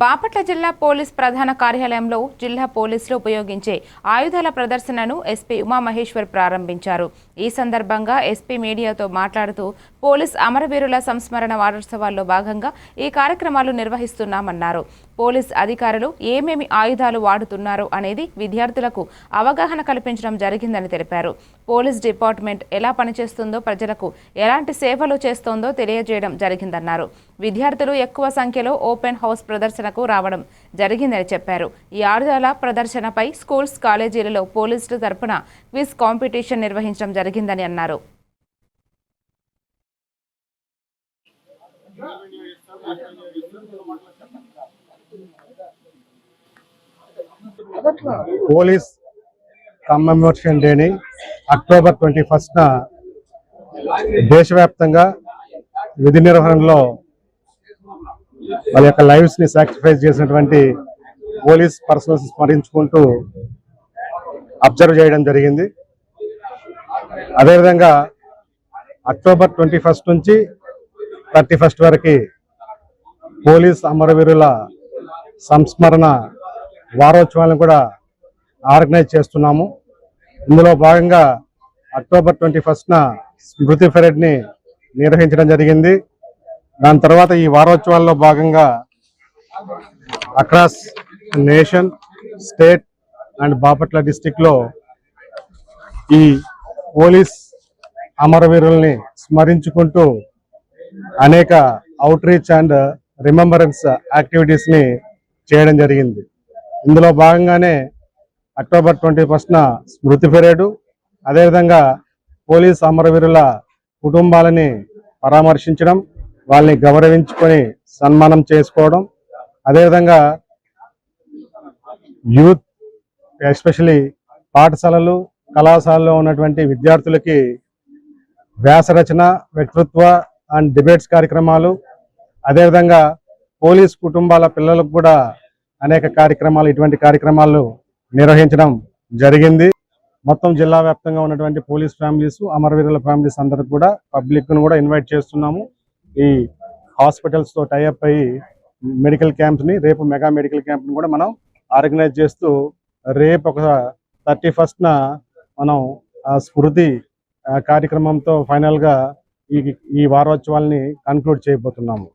బాపట్ల జిల్లా పోలీస్ ప్రధాన కార్యాలయంలో జిల్లా పోలీసులు ఉపయోగించే ఆయుధాల ప్రదర్శనను ఎస్పీ ఉమామహేశ్వర్ ప్రారంభించారు. ఈ సందర్భంగా ఎస్పీ మీడియాతో మాట్లాడుతూ పోలీస్ అమరవీరుల సంస్మరణ వారోత్సవాల్లో భాగంగా ఈ కార్యక్రమాలు నిర్వహిస్తున్నామన్నారు. పోలీస్ అధికారులు ఏమేమి ఆయుధాలు వాడుతున్నారు అనేది విద్యార్థులకు అవగాహన కల్పించడం జరిగిందని తెలిపారు. పోలీస్ డిపార్ట్మెంట్ ఎలా పనిచేస్తుందో ప్రజలకు ఎలాంటి సేవలు చేస్తోందో తెలియజేయడం జరిగిందన్నారు. విద్యార్థులు ఎక్కువ సంఖ్యలో ఓపెన్ హౌస్ ప్రదర్శన ప్రదర్శనకు రావడం జరిగిందని చెప్పారు. ఈ ఆరుదల ప్రదర్శనపై స్కూల్స్ కాలేజీలలో పోలీసుల తరపున క్విజ్ కాంపిటీషన్ నిర్వహించడం జరిగిందని అన్నారు. పోలీస్ కమ్మెమోరేషన్ డేని అక్టోబర్ ట్వంటీ ఫస్ట్న దేశవ్యాప్తంగా విధి నిర్వహణలో వాళ్ళ యొక్క లైఫ్స్ని సాక్రిఫైస్ చేసినటువంటి పోలీస్ పర్సనల్స్ స్మరించుకుంటూ అబ్జర్వ్ చేయడం జరిగింది. అదేవిధంగా అక్టోబర్ ట్వంటీ ఫస్ట్ నుంచి థర్టీ ఫస్ట్ వరకు పోలీస్ అమరవీరుల సంస్మరణ వారోత్సవాలను కూడా ఆర్గనైజ్ చేస్తున్నాము. ఇందులో భాగంగా అక్టోబర్ ట్వంటీ ఫస్ట్న స్మృతి పెరేడ్ని నిర్వహించడం జరిగింది. దాని తర్వాత ఈ వారోత్సవాల్లో భాగంగా across nation state and Bapatla డిస్టిక్లో ఈ పోలీస్ అమరవీరుల్ని స్మరించుకుంటూ అనేక అవుట్ రీచ్ అండ్ రిమెంబరెన్స్ యాక్టివిటీస్ని చేయడం జరిగింది. ఇందులో భాగంగానే అక్టోబర్ ట్వంటీ ఫస్ట్న స్మృతి పెరేడు అదేవిధంగా పోలీస్ అమరవీరుల కుటుంబాలని పరామర్శించడం వాళ్ళని గౌరవించుకొని సన్మానం చేసుకోవడం అదేవిధంగా యూత్ ఎస్పెషలీ పాఠశాలలు కళాశాలలో ఉన్నటువంటి విద్యార్థులకి వ్యాసరచన వ్యక్తిత్వ అండ్ డిబేట్స్ కార్యక్రమాలు అదేవిధంగా పోలీస్ కుటుంబాల పిల్లలకు కూడా అనేక కార్యక్రమాలు ఇటువంటి కార్యక్రమాలు నిర్వహించడం జరిగింది. మొత్తం జిల్లా వ్యాప్తంగా ఉన్నటువంటి పోలీస్ ఫ్యామిలీస్ అమరవీరుల ఫ్యామిలీస్ అందరికి కూడా పబ్లిక్ను కూడా ఇన్వైట్ చేస్తున్నాము. ఈ హాస్పిటల్స్తో టైఅప్ అయ్యి మెడికల్ క్యాంప్స్ని రేపు మెగా మెడికల్ క్యాంప్ని కూడా మనం ఆర్గనైజ్ చేస్తూ రేపు ఒక థర్టీ ఫస్ట్ న మనం ఆ స్మృతి ఆ, కార్యక్రమంతో ఫైనల్గా ఈ ఈ వారోత్సవాల్ని కన్క్లూడ్ చేయబోతున్నాము.